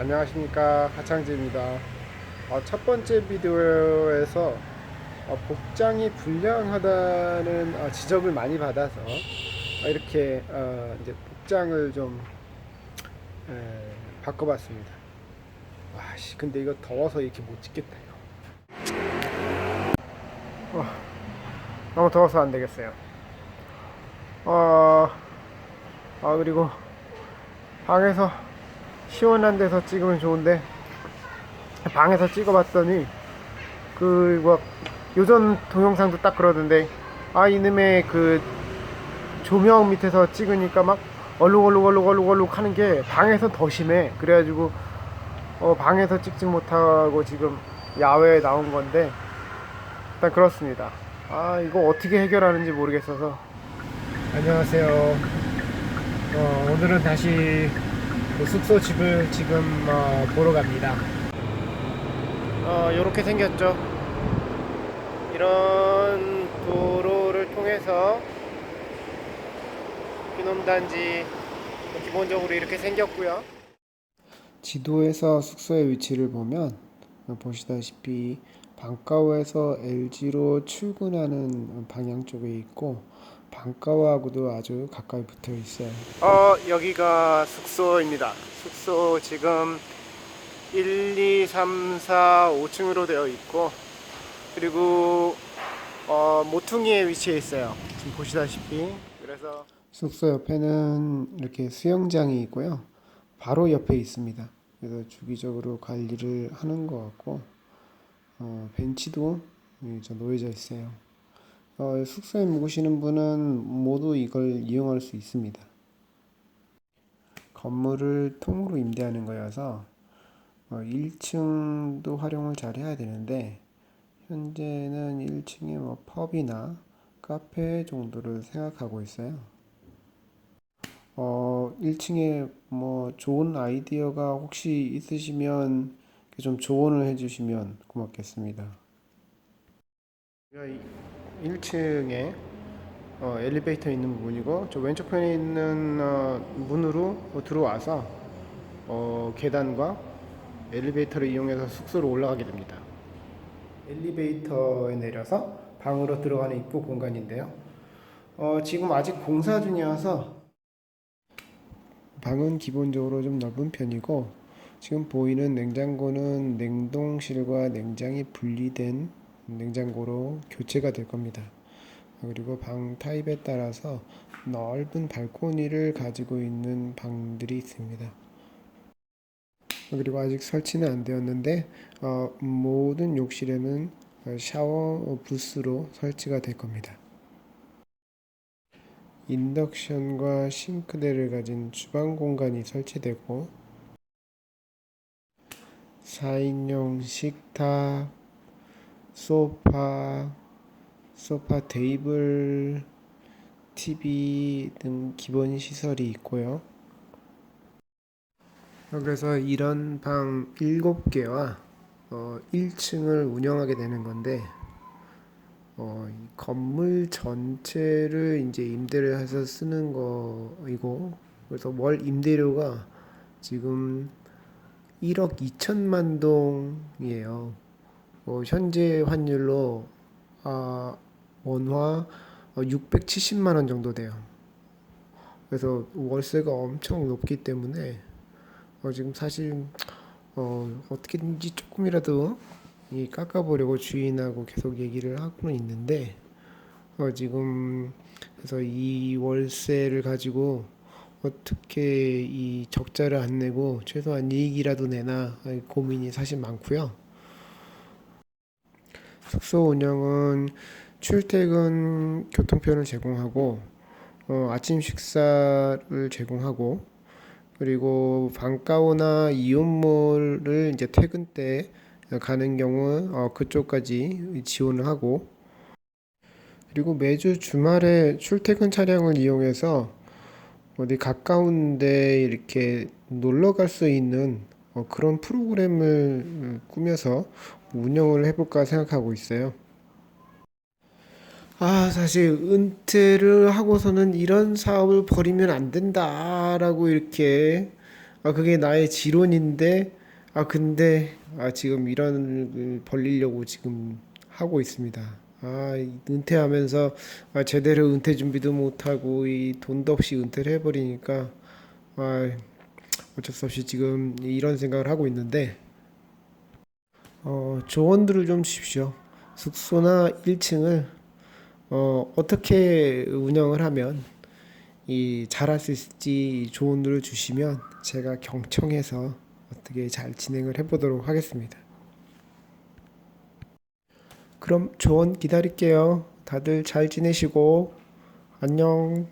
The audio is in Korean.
안녕하십니까 하창지입니다. 어, 첫 번째 비디오에서 어, 복장이 불량하다는 어, 지적을 많이 받아서 어, 이렇게 어, 이제 복장을 좀 에, 바꿔봤습니다. 와씨 근데 이거 더워서 이렇게 못 찍겠다. 어, 너무 더워서 안 되겠어요. 어, 아 그리고 방에서 시원한 데서 찍으면 좋은데 방에서 찍어봤더니 그뭐 요전 동영상도 딱 그러던데 아 이놈의 그 조명 밑에서 찍으니까 막 얼룩얼룩얼룩얼룩얼룩 하는 게 방에서 더 심해. 그래가지고 어 방에서 찍지 못하고 지금 야외에 나온 건데 일단 그렇습니다. 아 이거 어떻게 해결하는지 모르겠어서. 안녕하세요. 어, 오늘은 다시 그 숙소 집을 지금 어, 보러 갑니다. 어, 이렇게 생겼죠. 이런 도로를 통해서 귀농단지 기본적으로 이렇게 생겼고요. 지도에서 숙소의 위치를 보면 어, 보시다시피 방과후에서 LG로 출근하는 방향 쪽에 있고 방과후하고도 아주 가까이 붙어 있어요. 어 여기가 숙소입니다. 숙소 지금 1, 2, 3, 4, 5층으로 되어 있고 그리고 어, 모퉁이에 위치해 있어요. 지금 보시다시피 그래서 숙소 옆에는 이렇게 수영장이 있고요. 바로 옆에 있습니다. 그래서 주기적으로 관리를 하는 것 같고 어, 벤치도 여기 놓여져 있어요. 어, 숙소에 묵으시는 분은 모두 이걸 이용할 수 있습니다. 건물을 통으로 임대하는 거여서 어, 1층도 활용을 잘 해야 되는데 현재는 1층에 뭐 펍이나 카페 정도를 생각하고 있어요. 어, 1층에 뭐 좋은 아이디어가 혹시 있으시면 좀 조언을 해주시면 고맙겠습니다. 1층에 어, 엘리베이터 있는 부분이고 저 왼쪽 편에 있는 어, 문으로 들어와서 어, 계단과 엘리베이터를 이용해서 숙소로 올라가게 됩니다. 엘리베이터에 내려서 방으로 들어가는 입구 공간인데요. 어, 지금 아직 공사 중이어서 방은 기본적으로 좀 넓은 편이고 지금 보이는 냉장고는 냉동실과 냉장이 분리된 냉장고로 교체가 될 겁니다. 그리고 방 타입에 따라서 넓은 발코니를 가지고 있는 방들이 있습니다. 그리고 아직 설치는 안 되었는데 어, 모든 욕실에는 샤워 부스로 설치가 될 겁니다. 인덕션과 싱크대를 가진 주방 공간이 설치되고 4인용 식탁, 소파, 소파 테이블, TV 등 기본 시설이 있고요. 그래서 이런 방 7개와 어, 1층을 운영하게 되는 건데 어, 이 건물 전체를 이제 임대를 해서 쓰는 거이고 그래서 월 임대료가 지금 1억 2천만 동이에요. 어, 현재 환율로 아, 원화 670만 원 정도 돼요. 그래서 월세가 엄청 높기 때문에 어, 지금 사실 어, 어떻게든지 조금이라도 이 깎아보려고 주인하고 계속 얘기를 하고는 있는데 어, 지금 그래서 이 월세를 가지고 어떻게 이 적자를 안 내고 최소한 이익이라도 내나 고민이 사실 많고요. 숙소 운영은 출퇴근 교통편을 제공하고 어, 아침 식사를 제공하고 그리고 방과후나 이온몰을 이제 퇴근 때 가는 경우 어, 그쪽까지 지원을 하고 그리고 매주 주말에 출퇴근 차량을 이용해서 어디 가까운데 이렇게 놀러 갈 수 있는 어, 그런 프로그램을 꾸며서 운영을 해볼까 생각하고 있어요. 아, 사실 은퇴를 하고서는 이런 사업을 벌이면 안 된다라고 이렇게 아 그게 나의 지론인데 아 근데 아 지금 이런 벌리려고 지금 하고 있습니다. 아이 은퇴하면서 아 제대로 은퇴 준비도 못 하고 이 돈도 없이 은퇴를 해 버리니까 아 어쩔 수 없이 지금 이런 생각을 하고 있는데 어 조언들을 좀 주십시오. 숙소나 1층을 어 어떻게 운영을 하면 이 잘할 수 있을지 조언들을 주시면 제가 경청해서 어떻게 잘 진행을 해보도록 하겠습니다. 그럼 조언 기다릴게요. 다들 잘 지내시고 안녕.